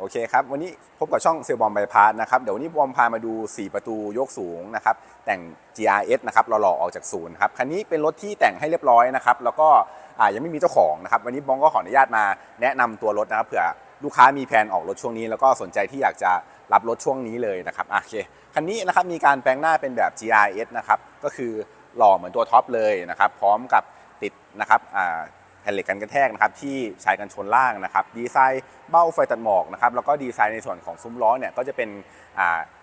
โอเคครับ วันนี้พบกับช่องเซลบอมไบพาสนะครับ เดี๋ยววันนี้บอมพามาดู 4 ประตูยกสูงนะครับ แต่ง GRS นะครับหล่อๆออกจากศูนย์ครับ คันนี้เป็นรถที่แต่งให้เรียบร้อยนะครับ แล้วก็ยังไม่มีเจ้าของนะครับ วันนี้บอมก็ขออนุญาตมาแนะนำตัวรถนะครับ เผื่อลูกค้ามีแผนออกรถช่วงนี้ แล้วก็สนใจที่อยากจะรับรถช่วงนี้เลยนะครับ โอเค คันนี้นะครับมีการแปลงหน้าเป็นแบบ GRS นะครับ ก็คือหล่อเหมือนตัวท็อปเลยนะครับ พร้อมกับติดนะครับ แผ่นเหล็กกันกระแทกนะครับที่ใชายกันชนล่างนะครับ ดีไซน์เบ้าไฟตัดหมอกนะครับแล้วก็ดีไซน์ในส่วนของซุ้มล้อเนี่ยก็จะเป็น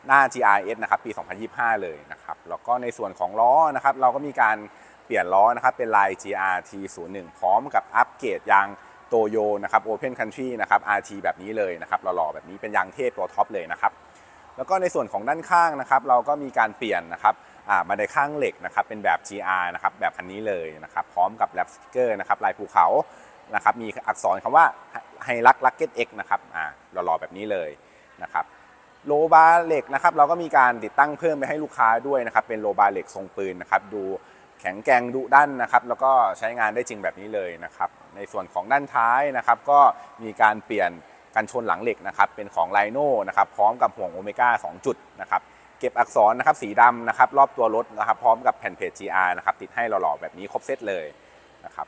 หน้า GRS นะครับปี 2025 เลยนะครับแล้วก็ในส่วนของล้อนะครับเราก็มีการเปลี่ยนล้อนะครับเป็นลาย GRT 0 1พร้อมกับอัปเกรดยางโตโยนะครับ Open Country นะครับ RT แบบนี้เลยนะครับหล่อๆแบบนี้เป็นยางเทพตัวท็อปเลยนะครับ แล้วก็ในส่วนของด้านข้างนะครับ เราก็มีการเปลี่ยนนะครับอ่ามาในข้างเหล็กนะครับเป็นแบบ GR นะครับแบบคันนี้เลยนะครับพร้อมกับแรปสติกเกอร์นะครับลายภูเขานะครับมีอักษรคำว่าไฮรักลักเก็ตเอ็กนะครับอ่าหล่อๆแบบนี้เลยนะครับโลบาร์เหล็กนะครับเราก็มีการติดตั้งเพิ่มไปให้ลูกค้าด้วยนะครับเป็นโลบาร์เหล็กทรงปืนนะครับดูแข็งแกร่งดุดันนะครับแล้วก็ใช้งานได้จริงแบบนี้เลยนะครับในส่วนของด้านท้ายนะครับก็มีการเปลี่ยน กันชนหลังเหล็กนะครับเป็นของไลโน่นะครับพร้อมกับห่วงโอเมก้า2จุดนะครับเก็บอักษรนะครับสีดำนะครับรอบตัวรถนะครับพร้อมกับแผ่นเพจ GR นะครับติดให้หล่อๆแบบนี้ครบเซตเลยนะครับ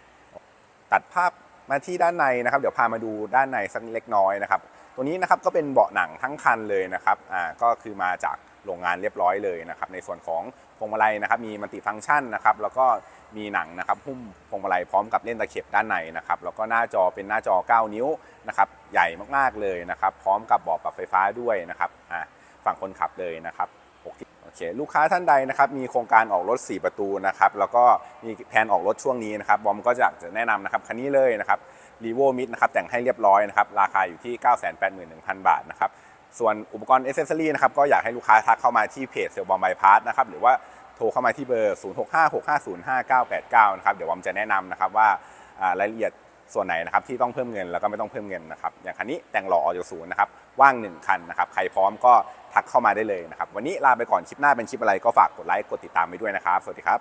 ตัดภาพมาที่ด้านในนะครับเดี๋ยวพามาดูด้านในสักเล็กน้อยนะครับตัวนี้นะครับก็เป็นเบาะหนังทั้งคันเลยนะครับอ่าก็คือมาจาก โรงงานเรียบร้อยเลยนะครับในส่วนของพวงมาลัยนะครับมีมัลติฟังก์ชันนะครับแล้วก็มีหนังนะครับหุ้มพวงมาลัยพร้อมกับเล่นตะเข็บด้านในนะครับแล้วก็หน้าจอเป็นหน้าจอ 9 นิ้วนะครับใหญ่มากๆเลยนะครับพร้อมกับเบาะปรับไฟฟ้าด้วยนะครับอ่าฝั่งคนขับเลยนะครับโอเคโอเคลูกค้าท่านใดนะครับมีโครงการออกรถ 4 ประตูนะครับแล้วก็มีแผนออกรถช่วงนี้นะครับบอมก็จะจะแนะนำนะครับคันนี้เลยนะครับรีโวมิดนะครับแต่งให้เรียบร้อยนะครับราคาอยู่ที่ 981,000 บาทนะครับ ส่วนอุปกรณ์เอเซสซอรี่นะครับก็อยากให้ลูกค้าทักเข้ามาที่เพจเซลบอมไบพาร์นะครับหรือว่าโทรเข้ามาที่เบอร์ 0656505989 นะครับเดี๋ยวบอมจะแนะนำนะครับว่ารายละเอียดส่วนไหนนะครับที่ต้องเพิ่มเงินแล้วก็ไม่ต้องเพิ่มเงินนะครับอย่างคันนี้แต่งหล่อออกจากศูนย์นะครับว่าง 1 คันนะครับใครพร้อมก็ทักเข้ามาได้เลยนะครับวันนี้ลาไปก่อนคลิปหน้าเป็นคลิปอะไรก็ฝากกดไลค์กดติดตามไปด้วยนะครับ สวัสดีครับ